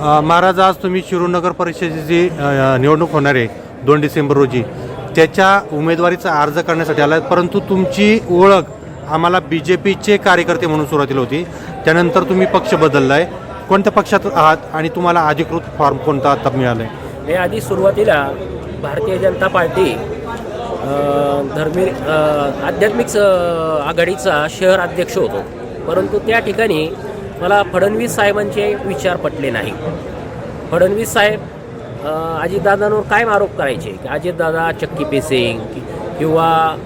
महाराज आज तुम्ही शिरूर नगर परिषदेची जी निवडणूक होणार आहे दोन डिसेंबर रोजी त्याच्या उमेदवारीचा अर्ज करण्यासाठी आला परंतु तुमची ओळख आम्हाला बी जे पीचे कार्यकर्ते म्हणून सुरुवातीला होती. त्यानंतर तुम्ही पक्ष बदलला आहे कोणत्या पक्षात आहात आणि तुम्हाला अधिकृत फॉर्म कोणता आता मिळाला आहे मी आधी सुरुवातीला भारतीय जनता पार्टी धर्मी आध्यात्मिक आघाडीचा शहर अध्यक्ष होतो. परंतु त्या ठिकाणी मला फडणवीस साहेबांचे विचार पटले नाही. फडणवीस साहेब अजितदादांवर काय आरोप करायचे? की अजितदादा चक्की पेसिंग किंवा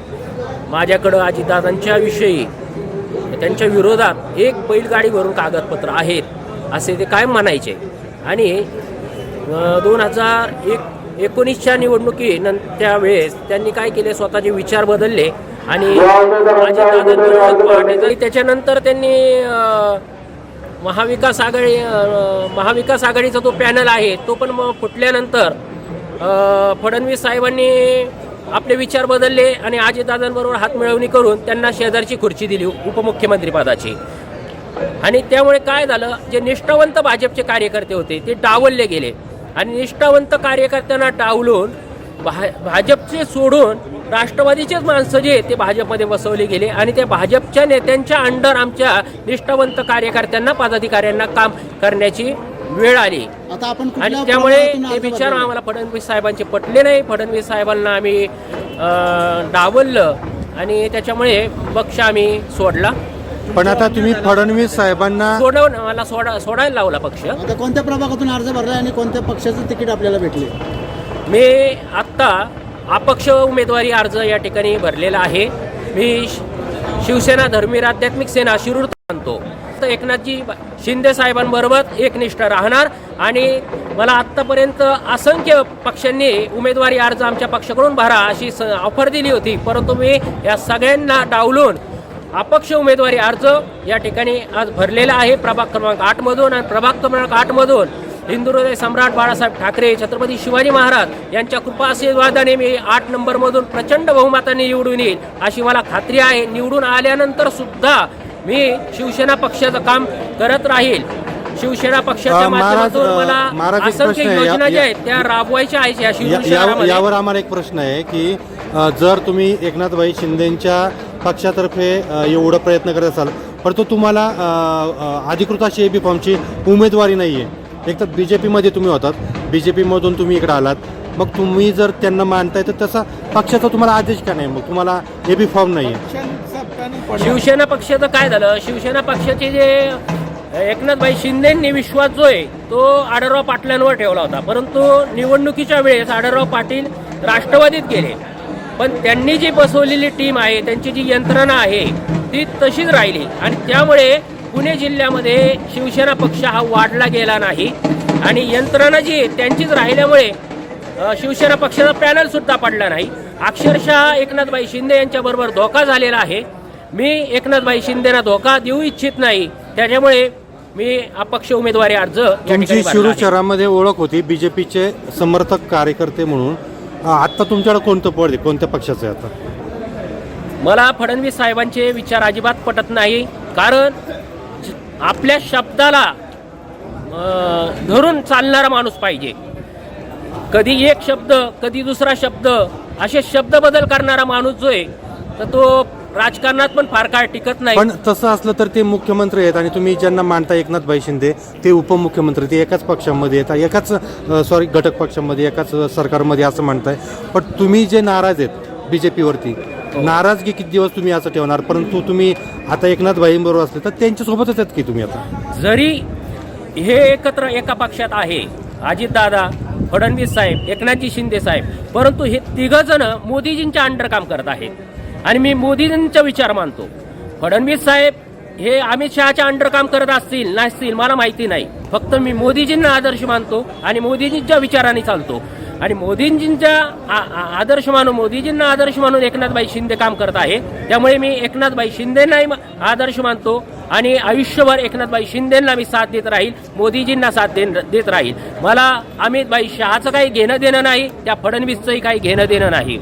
माझ्याकडं अजितदादांच्या विषयी त्यांच्या विरोधात एक बैलगाडीवरून कागदपत्र आहेत असे ते कायम म्हणायचे? आणि दोन हजार एक एकोणीसच्या निवडणुकी त्यावेळेस त्यांनी काय केले? स्वतःचे विचार बदलले आणि अजितदादांविरोधात त्याच्यानंतर त्यांनी महाविकास आघाडी महाविकास आघाडीचा जो पॅनल आहे तो पण मग फुटल्यानंतर फडणवीस साहेबांनी आपले विचार बदलले आणि अजितदादांबरोबर हातमिळवणी करून त्यांना शेजारची खुर्ची दिली उपमुख्यमंत्रीपदाची आणि त्यामुळे काय झालं जे निष्ठावंत भाजपचे कार्यकर्ते होते ते डावलले गेले. आणि निष्ठावंत कार्यकर्त्यांना डावलून भा भाजपचे सोडून राष्ट्रवादीचेच माणसं जे ते भाजपमध्ये बसवले गेले आणि त्या भाजपच्या नेत्यांच्या अंडर आमच्या निष्ठावंत कार्यकर्त्यांना पदाधिकाऱ्यांना काम करण्याची वेळ आली. आणि त्यामुळे ते विचार? आम्हाला फडणवीस साहेबांचे पटले नाही. फडणवीस साहेबांना आम्ही डावललं आणि त्याच्यामुळे पक्ष आम्ही सोडला. पण आता तुम्ही फडणवीस साहेबांना सोडवून मला सोडा सोडायला लावला पक्ष. कोणत्या प्रभागातून अर्ज भरला आणि कोणत्या पक्षाचं तिकीट आपल्याला भेटले मी आत्ता अपक्ष उमेदवारी अर्ज या ठिकाणी भरलेला आहे. मी श- शिवसेना धर्मीर आध्यात्मिक सेना शिरूर मानतो तर एकनाथजी शिंदे साहेबांबरोबर एकनिष्ठ राहणार आणि मला आत्तापर्यंत असंख्य पक्षांनी उमेदवारी अर्ज आमच्या पक्षाकडून भरा अशी स ऑफर दिली होती. परंतु मी या सगळ्यांना डावलून अपक्ष उमेदवारी अर्ज या ठिकाणी आज भरलेला आहे. प्रभाग क्रमांक आठमधून आणि प्रभाग क्रमांक आठमधून हिंदुहृदय सम्राट बाळासाहेब ठाकरे छत्रपती शिवाजी महाराज यांच्या कृपा आशीर्वादाने मी आठ नंबरमधून प्रचंड बहुमताने निवडून येईल अशी मला खात्री आहे. निवडून आल्यानंतर सुद्धा मी शिवसेना पक्षाचं काम करत राहील. शिवसेना पक्षाच्या माध्यमातून मला असंख्य योजना ज्या आहेत त्या राबवायच्या आहेत या शिरूर यावर आम्हाला एक प्रश्न आहे की जर तुम्ही एकनाथभाई शिंदेच्या पक्षातर्फे एवढं प्रयत्न करत असाल परंतु तुम्हाला अधिकृत अशी ए बी फॉर्मची उमेदवारी नाही आहे एक तर बी जे पीमध्ये तुम्ही होतात. बी जे पीमधून तुम्ही इकडे आलात. मग तुम्ही जर त्यांना मानताय तर तसा पक्षाचा तुम्हाला आदेश का नाही? मग तुम्हाला ए बी फॉर्म नाही आहे शिवसेना पक्षाचं काय झालं? शिवसेना पक्षाचे जे एकनाथभाई शिंदेंनी विश्वास जो आहे तो आढळराव पाटलांवर ठेवला होता. परंतु निवडणुकीच्या वेळेस आढळराव पाटील राष्ट्रवादीत गेले. पण त्यांनी जी बसवलेली टीम आहे त्यांची जी यंत्रणा आहे ती तशीच राहिली. आणि त्यामुळे पुणे जिल्ह्यामध्ये शिवसेना पक्ष हा वाढला गेला नाही. आणि यंत्रणा जी आहे त्यांचीच राहिल्यामुळे शिवसेना पक्षाचा पॅनल सुद्धा पडला नाही. अक्षरशः एकनाथभाई शिंदे यांच्याबरोबर धोका झालेला आहे. मी एकनाथभाई शिंदेना धोका देऊ इच्छित नाही. त्याच्यामुळे मी अपक्ष उमेदवारी अर्ज तुमची आहे. शहरामध्ये ओळख होती बी जे पीचे समर्थक कार्यकर्ते म्हणून. अ, आत्ता तुमच्याकडे कोणतं पद आहे? कोणत्या पक्षाचं आहे आता? मला फडणवीस साहेबांचे विचार अजिबात पटत नाही. कारण आपल्या शब्दाला धरून चालणारा माणूस पाहिजे. कधी एक शब्द कधी दुसरा शब्द असे शब्द बदल करणारा माणूस जो आहे तर तो राजकारणात पण फार काळ टिकत नाही. पण तसं असलं तर ते मुख्यमंत्री आहेत आणि तुम्ही ज्यांना मानता एकनाथभाई शिंदे ते उपमुख्यमंत्री ते एकाच पक्षामध्ये येतात एकाच सॉरी घटक पक्षामध्ये एकाच सरकारमध्ये असं म्हणताय. पण तुम्ही जे नाराज आहेत बी जे पीवरती नाराजगी किती दिवस तुम्ही असं ठेवणार? परंतु तुम्ही आता एकनाथ भाईंबरोबर असले तर त्यांच्यासोबतच आहेत की तुम्ही आता? जरी हे एकत्र एका पक्षात आहे अजितदादा फडणवीस साहेब एकनाथजी शिंदे साहेब परंतु हे तिघ जण मोदीजींच्या अंडर काम करत आहेत. आणि मी मोदीजींचा विचार मानतो. फडणवीस साहेब हे अमित शहाच्या अंडर काम करत असतील नसतील मला माहिती नाही. फक्त मी मोदीजींना आदर्श मानतो आणि मोदीजींच्या विचाराने चालतो. आणि मोदींजींच्या आ- आदर्श मानून मोदीजींना आदर्श मानून एकनाथबाई शिंदे काम करत आहे. त्यामुळे मी एकनाथबाई शिंदेनाही आदर्श मानतो आणि आयुष्यभर एकनाथबाई शिंदेंना मी साथ देत राहील मोदीजींना साथ देत राहील. मला अमितबाई शहाचं काही घेणं देणं नाही त्या फडणवीसचंही काही घेणं देणं नाही.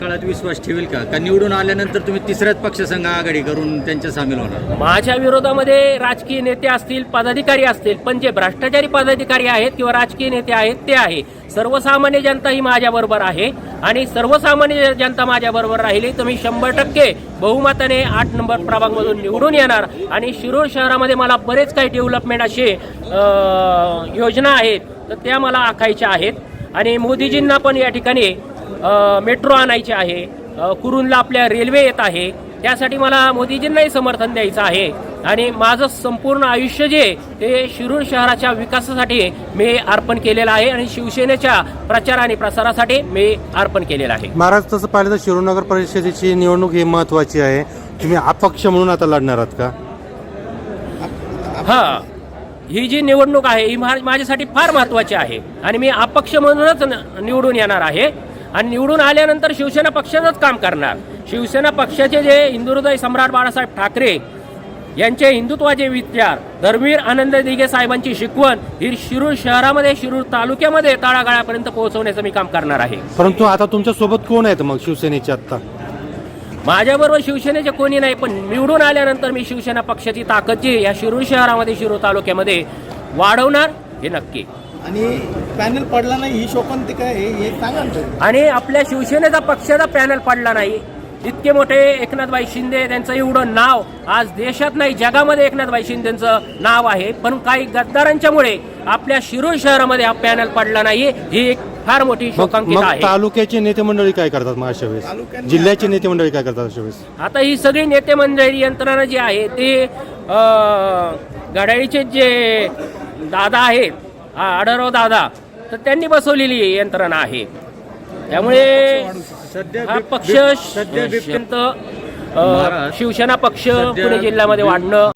काळात विश्वास ठेवेल का? का निवडून आल्यानंतर तुम्ही तिसऱ्याच पक्षसंघ आघाडी करून त्यांच्या सामील होणार? माझ्या विरोधामध्ये राजकीय नेते असतील पदाधिकारी असतील पण जे भ्रष्टाचारी पदाधिकारी आहेत किंवा राजकीय नेते आहेत ते आहे. सर्वसामान्य जनता ही माझ्याबरोबर आहे आणि सर्वसामान्य जनता माझ्याबरोबर राहिली तर मी शंभर टक्के बहुमताने आठ नंबर प्रभागमधून निवडून येणार आणि शिरूर शहरामध्ये मला बरेच काही डेव्हलपमेंट असे योजना आहेत तर त्या मला आखायच्या आहेत. आणि मोदीजींना पण या ठिकाणी मेट्रो आणायची आहे. कुरुनला आपल्या रेल्वे येत आहे. त्यासाठी मला मोदीजींनाही समर्थन द्यायचं आहे. आणि माझं संपूर्ण आयुष्य जे ते शिरूर शहराच्या विकासासाठी मी अर्पण केलेलं आहे आणि शिवसेनेच्या प्रचार आणि प्रसारासाठी मी अर्पण केलेलं आहे. महाराज तसं पाहिलं तर शिरूरनगर परिषदेची निवडणूक ही महत्वाची आहे. तुम्ही अपक्ष म्हणून आता लढणार आहात का? हा. ही जी निवडणूक आहे ही माझ्यासाठी फार महत्वाची आहे. आणि मी अपक्ष म्हणूनच निवडून येणार आहे. आणि निवडून आल्यानंतर शिवसेना पक्षाचंच काम करणार. शिवसेना पक्षाचे जे हिंदुहृदय सम्राट बाळासाहेब ठाकरे यांचे हिंदुत्वाचे विचार धर्मवीर आनंद दिघे साहेबांची शिकवण ही शिरूर शहरामध्ये शिरूर तालुक्यामध्ये तळागाळापर्यंत पोहोचवण्याचं मी काम करणार आहे. परंतु आता तुमच्यासोबत कोण आहेत मग शिवसेनेचे आत्ता? माझ्याबरोबर शिवसेनेचे कोणी नाही पण निवडून आल्यानंतर मी शिवसेना पक्षाची ताकद जी या शिरूर शहरामध्ये शिरूर तालुक्यामध्ये वाढवणार हे नक्की. आणि पॅनल पडला नाही ही शोकांतिका आहे हे सांगा ना तुम्ही. आणि आपल्या शिवसेनेचा पक्षाचा पॅनल पडला नाही. इतके मोठे एकनाथबाई शिंदे त्यांचं एवढं नाव आज देशात नाही जगामध्ये एकनाथबाई शिंदेचं नाव आहे. पण काही गद्दारांच्यामुळे आपल्या शिरूर शहरामध्ये हा पॅनल पडला नाही. ही एक फार मोठी मग आहे. तालुक्याचे नेते मंडळी काय करतात मग अशा वेळेस? तालुक्यांनी- जिल्ह्याचे नेते मंडळी काय करतात अशा वेळेस? आता ही सगळी नेते मंडळी यंत्रणा जी आहे ते अं, घड्याळीचे जे दादा आहेत हा, आढळराव दादा तर त्यांनी बसवलेली यंत्रणा आहे. त्यामुळे सध्या हा पक्ष अत्यंत शिवसेना पक्ष पुणे जिल्ह्यामध्ये वाढणं